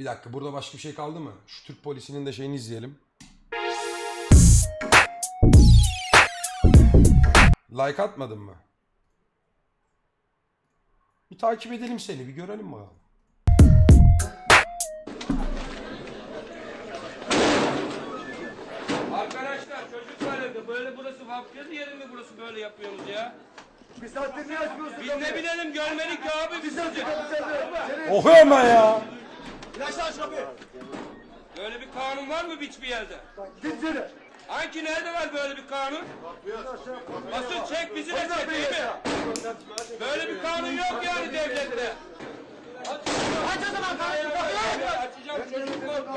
Bir dakika burada başka bir şey kaldı mı? Şu Türk polisinin de şeyini izleyelim. Like atmadın mı? Bir takip edelim seni bir görelim bakalım. Arkadaşlar çocuk söyledi. Böyle burası vaftiz yeri mi burası böyle yapıyorsunuz ya? Bir saattir niye açmıyorsun? Biz ne bilelim görmedik ya abi biz sizi. Oku ama ya. Böyle bir kanun var mı hiçbir yerde? Git seni. Hangi nerede var böyle bir kanun? Nasıl çek bizi de çek değil mi? Böyle bir kanun yok yani devlette. Aç, aç o zaman Açacağım çocuk korkuyor.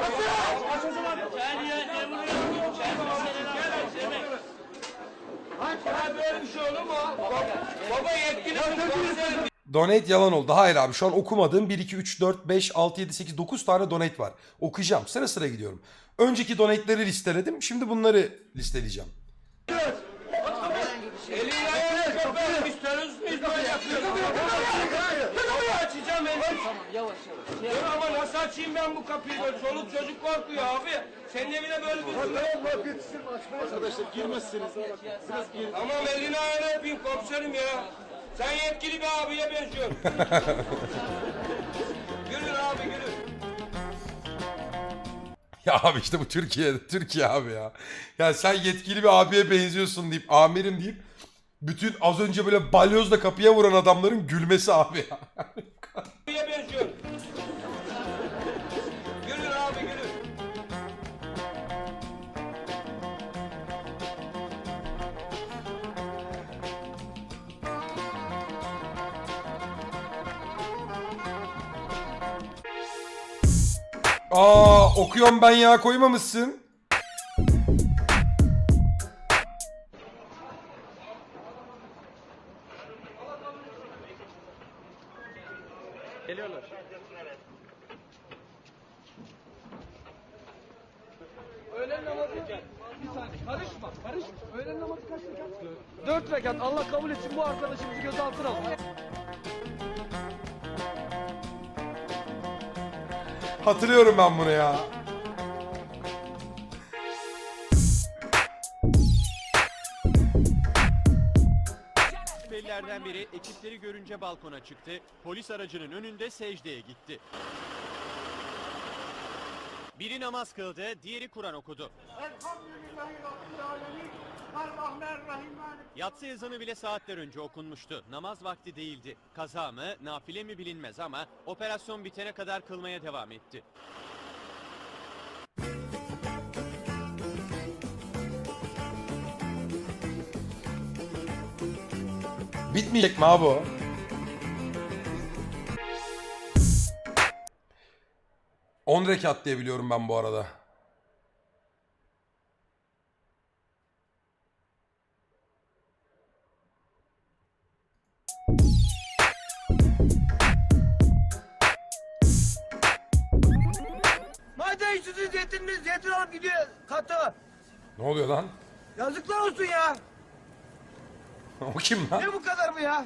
Aç o zaman. Gel ya vuruyorsun? Ya böyle bir şey olur mu? Baba, yetkili. Donate yalan oldu. Hayır abi şu an okumadığım 1, 2, 3, 4, 5, 6, 7, 8, 9 tane donate var. Okuyacağım. Sıra sıra gidiyorum. Önceki donate'leri listeledim. Şimdi bunları listeleyeceğim. Yavaş yavaş. Dur ama nasıl açayım ben bu kapıyı böyle? Çoluk çocuk korkuyor abi. Senin evine böyle bir... Arkadaşlar girmezsiniz. Tamam elini ayağını öpeyim komiserim ya. Sen yetkili bir abiye benziyorsun. gülün abi gülün. Ya abi işte bu Türkiye, Türkiye abi ya. Ya sen yetkili bir abiye benziyorsun deyip, amirim deyip bütün az önce böyle balyozla kapıya vuran adamların gülmesi abi ya. Aa okuyorum ben ya koymamışsın. Öğlen namazı bir saniye karışma karışma. Öğlen namazı kaç rekat? Dört rekat Allah kabul etsin bu arkadaşımızı gözaltına alın. Hatırlıyorum ben bunu ya. Şüphelilerden biri ekipleri görünce balkona çıktı. Polis aracının önünde secdeye gitti. Biri namaz kıldı, diğeri Kur'an okudu. Yatsı ezanı bile saatler önce okunmuştu. Namaz vakti değildi. Kaza mı, nafile mi bilinmez ama operasyon bitene kadar kılmaya devam etti. Bitmeyecek mi abi o? On rekat diye biliyorum ben bu arada. Madem işsiz zeytinimiz zeytin alıp gidiyor katı. Ne oluyor lan? Yazıklar olsun ya. O kim lan? Ne bu kadar mı ya?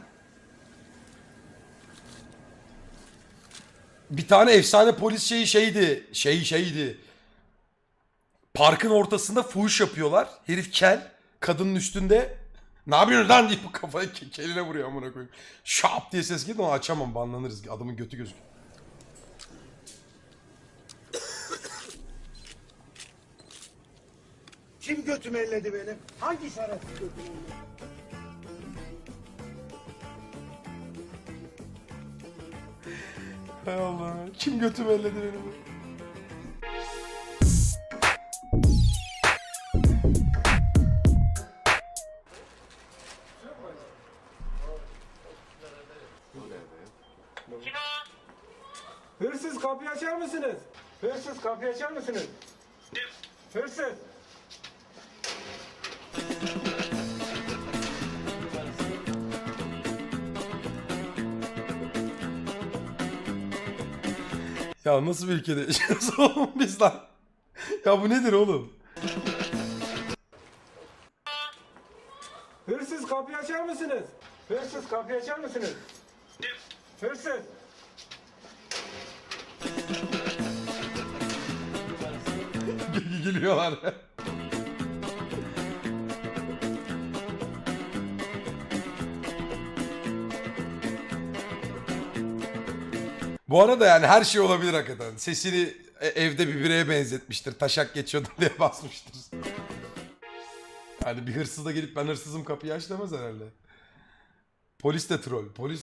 Bir tane efsane polis şeyi şeydi. Şey şeydi. Parkın ortasında fuhuş yapıyorlar. Herif kel. Kadının üstünde. Ne yapıyorsun lan bu kafayı ke- keline vuruyor amına koyayım. Şap diye ses geldi onu açamam banlanırız. Adamın götü gözüküyor. Kim götümü elledi benim? Hangi şerefsiz götümü elledi? Hay Allah. Kim götümü elledi benim? Hırsız kapıyı açar mısınız? Hırsız kapıyı açar mısınız? Hırsız. Ya nasıl bir ülkede yaşıyoruz oğlum biz lan? Ya bu nedir oğlum? Hırsız kapıyı açar mısınız? Hırsız kapıyı açar mısınız? Hırsız. gülüyorlar. Bu arada yani her şey olabilir hakikaten. Sesini e- evde bir bireye benzetmiştir. Taşak geçiyordu diye basmıştır. Yani bir hırsız da gelip ben hırsızım kapıyı aç demez herhalde. Polis de troll. Polis